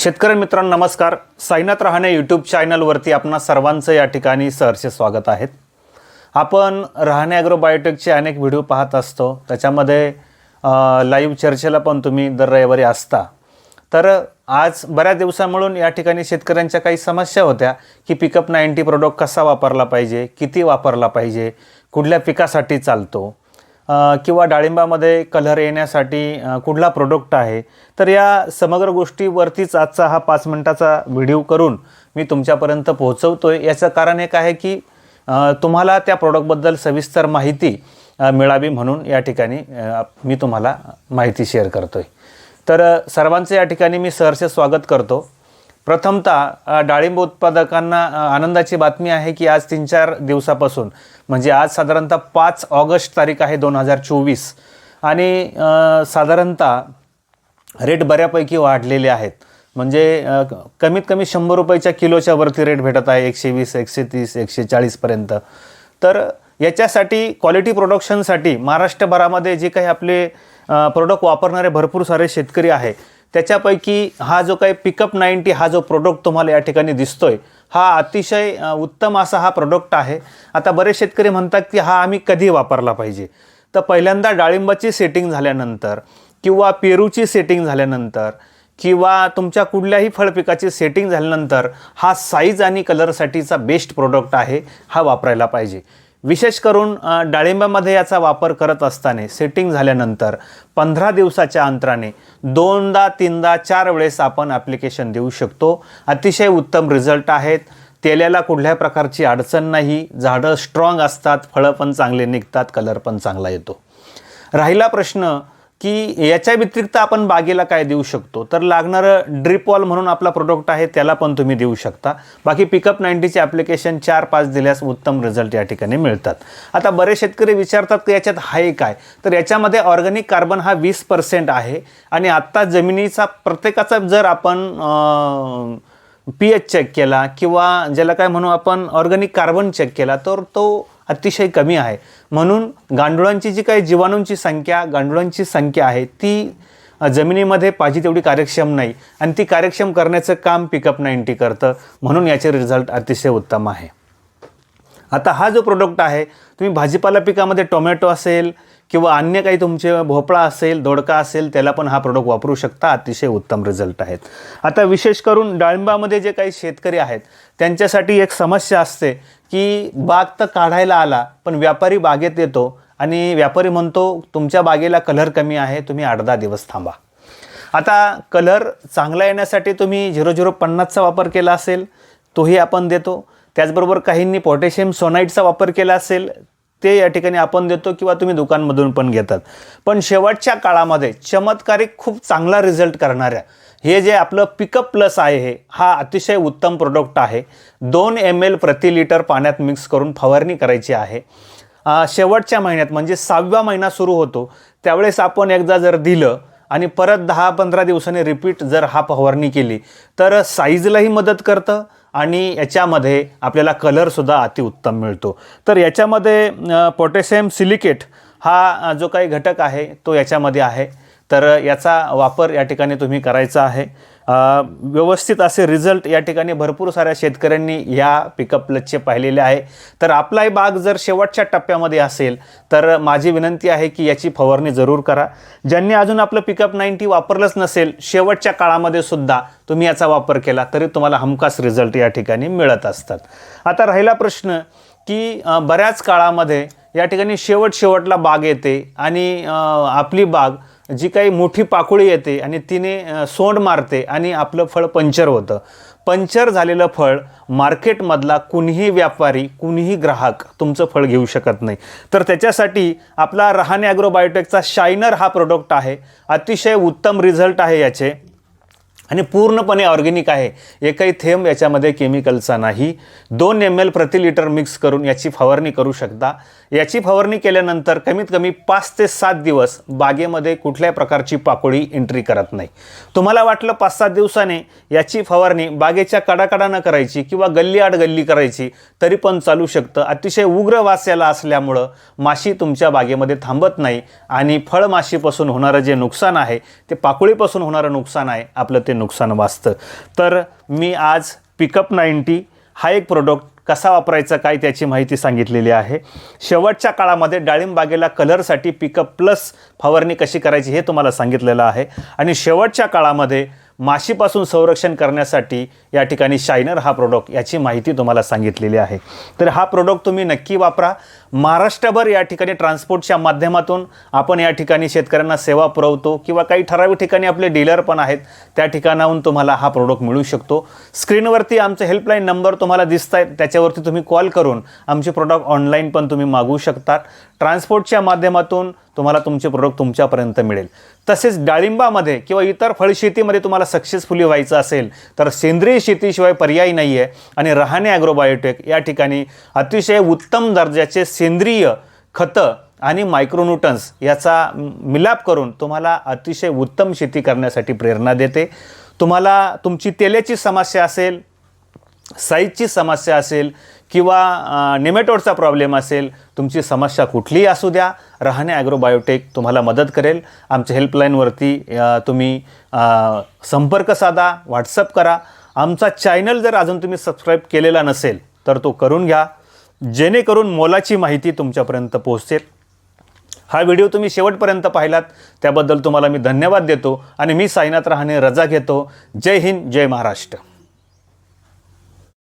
शेतकरी मित्रांनो नमस्कार. साईनाथ रहाणे यूट्यूब चॅनलवरती आपणा सर्वांचं या ठिकाणी सहर्ष स्वागत आहेत आपण रहाणे ॲग्रोबायोटेकचे अनेक व्हिडिओ पाहत असतो. त्याच्यामध्ये लाईव्ह चर्चेला पण तुम्ही दर रविवारी असता. तर आज बऱ्याच दिवसांमिळून या ठिकाणी शेतकऱ्यांच्या काही समस्या होत्या की पिकअप नाईन्टी प्रोडक्ट कसा वापरला पाहिजे किती वापरला पाहिजे कुठल्या पिकासाठी चालतो किंवा डाळिंबामध्ये कलर येण्यासाठी कुठला प्रोडक्ट आहे तर या समग्र गोष्टीवरतीच आजचा हा पाच मिनटाचा व्हिडिओ करून मी तुमच्यापर्यंत पोहोचवतो आहे याचं कारण एक आहे की तुम्हाला त्या प्रोडक्टबद्दल सविस्तर माहिती मिळावी म्हणून या ठिकाणी मी तुम्हाला माहिती शेअर करतो आहे तर सर्वांचं या ठिकाणी मी सहर्ष स्वागत करतो. प्रथमतः डाळिंब उत्पादकांना आनंदाची बातमी आहे की आज तीन चार दिवसापासून म्हणजे आज साधारणतः पाच ऑगस्ट तारीख आहे दोन हजार चोवीस. आणि साधारणतः रेट बऱ्यापैकी वाढलेले आहेत. म्हणजे क- कमीत कमी शंभर रुपयाच्या किलोच्या वरती रेट भेटत आहे एकशे वीस एकशे तीस एकशे चाळीसपर्यंत तर याच्यासाठी क्वालिटी प्रोडक्शनसाठी महाराष्ट्रभरामध्ये जे काही आपले प्रोडक्ट वापरणारे भरपूर सारे शेतकरी आहे. त्याच्यापैकी हा जो काही पिकअप नाईन्टी हा जो प्रोडक्ट तुम्हाला या ठिकाणी दिसतोय हा अतिशय उत्तम असा हा प्रोडक्ट आहे. आता बरेच शेतकरी म्हणतात की हा आम्ही कधी वापरला पाहिजे? तर पहिल्यांदा डाळिंबाची सेटिंग झाल्यानंतर किंवा पेरूची सेटिंग झाल्यानंतर किंवा तुमच्या कुठल्याही फळपिकाची सेटिंग झाल्यानंतर हा साईज आणि कलरसाठीचा बेस्ट प्रोडक्ट आहे हा वापरायला पाहिजे. विशेष करून डाळिंबामध्ये याचा वापर करत असताना सेटिंग झाल्यानंतर पंधरा दिवसाच्या अंतराने दोनदा तीनदा चार वेळेस आपण ॲप्लिकेशन देऊ शकतो. अतिशय उत्तम रिझल्ट आहेत. तेल्याला कुठल्या प्रकारची अडचण नाही. झाडं स्ट्रॉंग असतात फळं पण चांगले निघतात कलर पण चांगला येतो. राहिला प्रश्न की याच्या व्यतिरिक्त आपण बागेला काय देऊ शकतो? तर लागणारं ड्रिपवॉल म्हणून आपला प्रोडक्ट आहे त्याला पण तुम्ही देऊ शकता. बाकी पिकअप नाईन्टीचे ॲप्लिकेशन चार पाच दिल्यास उत्तम रिझल्ट या ठिकाणी मिळतात. आता बरेच शेतकरी विचारतात की याच्यात आहे काय? तर याच्यामध्ये ऑर्गॅनिक कार्बन हा वीस पर्सेंट आहे आणि आत्ता जमिनीचा प्रत्येकाचा जर आपण पी एच चेक केला किंवा ज्याला काय म्हणू आपण ऑर्गॅनिक कार्बन चेक केला तर तो अतिशय कमी आहे. म्हणून गांडुळांची जी काही जीवाणूंची संख्या गांडुळांची संख्या आहे ती जमिनीमध्ये पाहिजे तेवढी कार्यक्षम नाही आणि ती कार्यक्षम करण्याचं काम पिकअप नाईन्टी करतं. म्हणून याचे रिझल्ट अतिशय उत्तम आहे. आता हा जो प्रोडक्ट आहे तुम्ही भाजीपाला पिकामध्ये टोमॅटो असेल किंवा अन्य काही तुमचे भोपळा असेल दोडका असेल त्याला पण हा प्रोडक्ट वापरू शकता. अतिशय उत्तम रिझल्ट आहेत. आता विशेष करून डाळिंबामध्ये जे काही शेतकरी आहेत त्यांच्यासाठी एक समस्या असते की बाग तर काढायला आला पण व्यापारी बागेत येतो आणि व्यापारी म्हणतो तुमच्या बागेला कलर कमी आहे तुम्ही आठ दहा दिवस थांबा. आता कलर चांगला येण्यासाठी तुम्ही झिरो झिरो पन्नासचा वापर केला असेल तोही आपण देतो. त्याचबरोबर काहींनी पोटॅशियम सोनाईटचा वापर केला असेल ते या ठिकाणी आपण देतो किंवा तुम्ही दुकानमधून पण घेतात. पण शेवटच्या काळामध्ये चमत्कारिक खूप चांगला रिझल्ट करणाऱ्या हे जे आपलं पिकअप प्लस आहे हे हा अतिशय उत्तम प्रोडक्ट आहे. दोन एम एल प्रति लिटर पाण्यात मिक्स करून फवारणी करायची आहे. शेवटच्या महिन्यात म्हणजे सहावा महिना सुरू होतो. त्यावेळेस आपण एकदा जर दिलं आणि परत दहा पंधरा दिवसांनी रिपीट जर हा फवारणी केली तर साईजलाही मदत करतं आणि याच्यामध्ये आपल्याला कलरसुद्धा अतिउत्तम मिळतो. तर याच्यामध्ये पोटॅशियम सिलिकेट हा जो काही घटक आहे तो याच्यामध्ये आहे. तर याचा वापर या ठिकाणी तुम्ही करायचा आहे. व्यवस्थित असे रिझल्ट या ठिकाणी भरपूर साऱ्या शेतकऱ्यांनी ह्या पिकअप प्लसचे पाहिलेले आहे. तर आपलाही बाग जर शेवटच्या टप्प्यामध्ये असेल तर माझी विनंती आहे की याची फवारणी जरूर करा. ज्यांनी अजून आपलं पिकअप नाईन्टी वापरलंच नसेल शेवटच्या काळामध्ये सुद्धा तुम्ही याचा वापर केला तरी तुम्हाला हमखास रिझल्ट या ठिकाणी मिळत असतात. आता राहिला प्रश्न की बऱ्याच काळामध्ये या ठिकाणी शेवट शेवटला बाग येते आणि आपली बाग जी काही मोठी पाकुळी येते आणि तिने सोंड मारते आणि आपलं फळ पंचर होतं. पंचर झालेलं फळ मार्केटमधला कुणीही व्यापारी कुणीही ग्राहक तुमचं फळ घेऊ शकत नाही. तर त्याच्यासाठी आपला रहाणे ॲग्रोबायोटेकचा शायनर हा प्रोडक्ट आहे. अतिशय उत्तम रिझल्ट आहे याचे. आणि पूर्णपणे ऑर्गेनिक आहे. एकही थेंब याच्यामध्ये केमिकलचा नाही. दोन एम एल प्रति लिटर मिक्स करून याची फवारणी करू शकता. याची फवारणी केल्यानंतर कमीत कमी पाच ते सात दिवस बागेमध्ये कुठल्याही प्रकारची पाकोळी एंट्री करत नाही. तुम्हाला वाटलं पाच सात दिवसाने याची फवारणी बागेच्या कडाकडानं करायची किंवा गल्ली आड गल्ली करायची तरी पण चालू शकतं. अतिशय उग्र वास याला असल्यामुळं माशी तुमच्या बागेमध्ये थांबत नाही आणि फळमाशीपासून होणारं जे नुकसान आहे ते पाकोळीपासून होणारं नुकसान आहे आपलं ते नुकसान वाचतं. तर मी आज पिकअप नाईन्टी हा एक प्रोडक्ट कसा वापरायचा काय त्याची माहिती सांगितलेली आहे. शेवटच्या काळामध्ये डाळिंबागेला कलरसाठी पिकअप प्लस फवारणी कशी करायची हे तुम्हाला सांगितलेलं आहे. आणि शेवटच्या काळामध्ये माशीपासून संरक्षण करण्यासाठी या ठिकाणी शायनर हा प्रोडक्ट याची माहिती तुम्हाला सांगितलेली आहे. तर हा प्रोडक्ट तुम्ही नक्की वापरा. महाराष्ट्रभर या ठिकाणी ट्रान्सपोर्टच्या माध्यमातून आपण या ठिकाणी शेतकऱ्यांना सेवा पुरवतो किंवा काही ठराविक ठिकाणी आपले डीलर पण आहेत त्या ठिकाणाहून तुम्हाला हा प्रोडक्ट मिळू शकतो. स्क्रीनवरती आमचे हेल्पलाईन नंबर तुम्हाला दिसत आहेत त्याच्यावरती तुम्ही कॉल करून आमचे प्रोडक्ट ऑनलाईन पण तुम्ही मागवू शकतात. ट्रान्सपोर्टच्या माध्यमातून तुम्हाला तुमचे प्रोडक्ट तुमच्यापर्यंत मिळेल. तसेच डाळिंबामध्ये किंवा इतर फळशेतीमध्ये तुम्हाला सक्सेसफुली व्हायचं असेल तर सेंद्रिय शेतीशिवाय पर्याय नाही आहे आणि रहाणे ॲग्रोबायोटेक या ठिकाणी अतिशय उत्तम दर्जाचे सेंद्रिय खतं आणि मायक्रोन्यूटन्स याचा मिलाप करून तुम्हाला अतिशय उत्तम शेती करण्यासाठी प्रेरणा देते. तुम्हाला तुमची तेलाची समस्या असेल साईजची समस्या असेल किंवा निमेटोडचा प्रॉब्लेम असेल तुमची समस्या कुठलीही असू द्या. रहाणे ॲग्रोबायोटेक तुम्हाला मदत करेल. आमच्या हेल्पलाईनवरती तुम्ही संपर्क साधा व्हॉट्सअप करा. आमचा चॅनल जर अजून तुम्ही सबस्क्राईब केलेला नसेल तर तो करून घ्या. जेणेकरून मोलाची माहिती तुमच्यापर्यंत पोहोचेल. हा व्हिडिओ तुम्ही शेवटपर्यंत पाहिलात त्याबद्दल तुम्हाला मी धन्यवाद देतो. आणि मी साईनाथ रहाणे रजा घेतो. जय हिंद जय महाराष्ट्र.